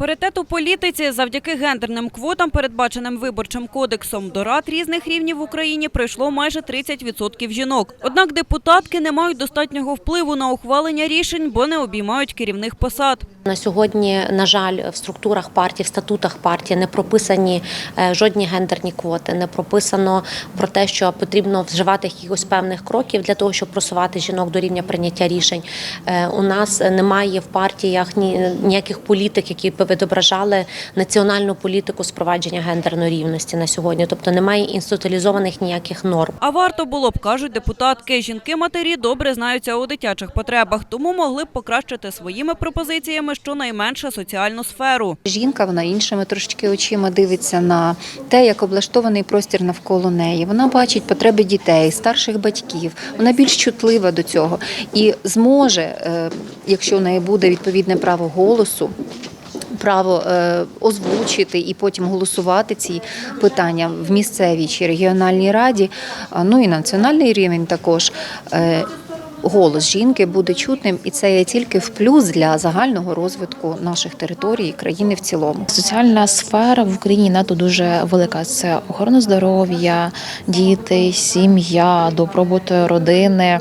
Паритет у політиці завдяки гендерним квотам, передбаченим виборчим кодексом, до рад різних рівнів в Україні прийшло майже 30% жінок. Однак депутатки не мають достатнього впливу на ухвалення рішень, бо не обіймають керівних посад. На сьогодні, на жаль, в структурах партії, в статутах партії не прописані е, жодні гендерні квоти. Не прописано про те, що потрібно вживати якихось певних кроків для того, щоб просувати жінок до рівня прийняття рішень. Е, У нас немає в партіях ні ніяких політик, які б відображали національну політику спровадження гендерної рівності на сьогодні. Тобто немає інституалізованих ніяких норм. А варто було б, кажуть депутатки, жінки-матері добре знаються у дитячих потребах, тому могли б покращити своїми пропозиціями щонайменше соціальну сферу. Жінка вона іншими трошечки очима дивиться на те, як облаштований простір навколо неї. Вона бачить потреби дітей, старших батьків. Вона більш чутлива до цього і зможе, е, якщо у неї буде відповідне право голосу. Право е, озвучити і потім голосувати ці питання в місцевій чи регіональній раді, ну і національний рівень також. е, Голос жінки буде чутним, і це є тільки в плюс для загального розвитку наших територій і країни в цілому. Соціальна сфера в Україні надто дуже велика. Це охорона здоров'я, діти, сім'я, добробут родини.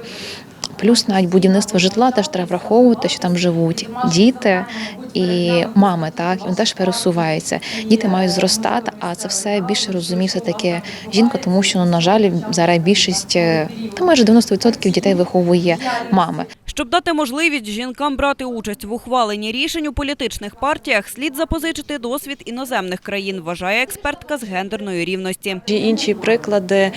Плюс навіть будівництво житла теж треба враховувати, що там живуть діти і мами, так він теж пересувається. Діти мають зростати, а це все більше розуміє все таки жінка, тому що ну, на жаль, зараз більшість е, та майже 90% дітей виховує мами. Щоб дати можливість жінкам брати участь в ухваленні рішень у політичних партіях, слід запозичити досвід іноземних країн, вважає експертка з гендерної рівності. Інші приклади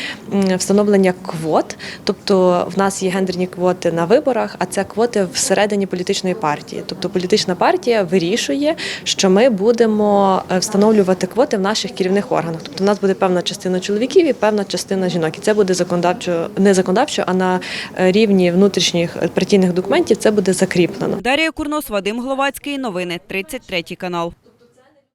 встановлення квот. Тобто в нас є гендерні квоти на виборах, а це квоти всередині політичної партії. Тобто політична партія вирішує, що ми будемо е, встановлювати квоти в наших керівних органах. Тобто в нас буде певна частина чоловіків і певна частина жінок. І це буде законодавчо не законодавчо, а на е, рівні внутрішніх партійних документів це буде закріплено. Дарія Курнос, Вадим Гловацький. Новини 33 канал.